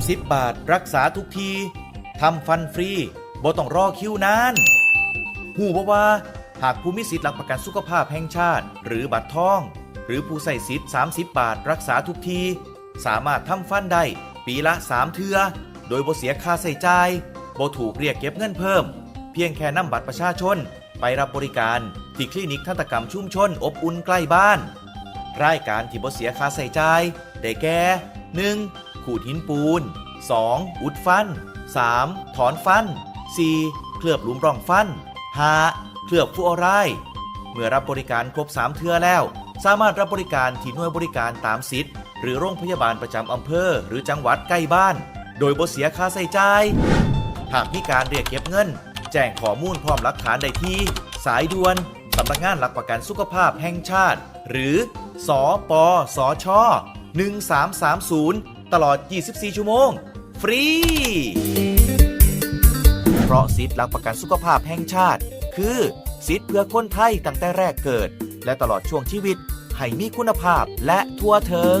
30 บาท รักษาทุกทีทำฟันฟรีบ่ต้องรอคิวนานหูบ่ว่า หากผู้มีสิทธิ์หลักประกันสุขภาพแห่งชาติ หรือบัตรทอง หรือผู้ใส่สิทธิ์ 30 บาท รักษาทุกที สามารถทำฟันได้ ปีละ 3 เทือ โดยบ่เสียค่าใส่จ่ายบ่ถูกเรียกเก็บเงินเพิ่ม เพียงแค่นำบัตรประชาชน ไปรับบริการที่คลินิกทันตกรรมชุมชนอบอุ่นใกล้บ้าน รายการที่บ่เสียค่าใส่จ่ายได้แก่ 1. ขูดหินปูน 2. อุดฟัน 3. ถอนฟัน 4. เคลือบหลุมร่องฟัน 5. เคลือบฟูออไรเมื่อรับบริการครบ 3 เทื่อแล้ว สามารถรับบริการที่หน่วยบริการตามสิทธิ์ หรือโรงพยาบาลประจำอำเภอ หรือจังหวัดใกล้บ้าน โดยบ่เสียค่าใส่จ่าย หากมีการเรียกเก็บเงิน แจ้งข้อมูลพร้อมหลักฐานได้ที่ สายด่วนสำนักงานหลักประกันสุขภาพแห่งชาติ หรือสปสช1330 ตลอด 24 ชั่วโมง ฟรี เพราะสิทธิ์หลักประกันสุขภาพแห่งชาติ คือสิทธิ์เพื่อคนไทยตั้งแต่แรกเกิด และตลอดช่วงชีวิต ให้มีคุณภาพและทั่วถึง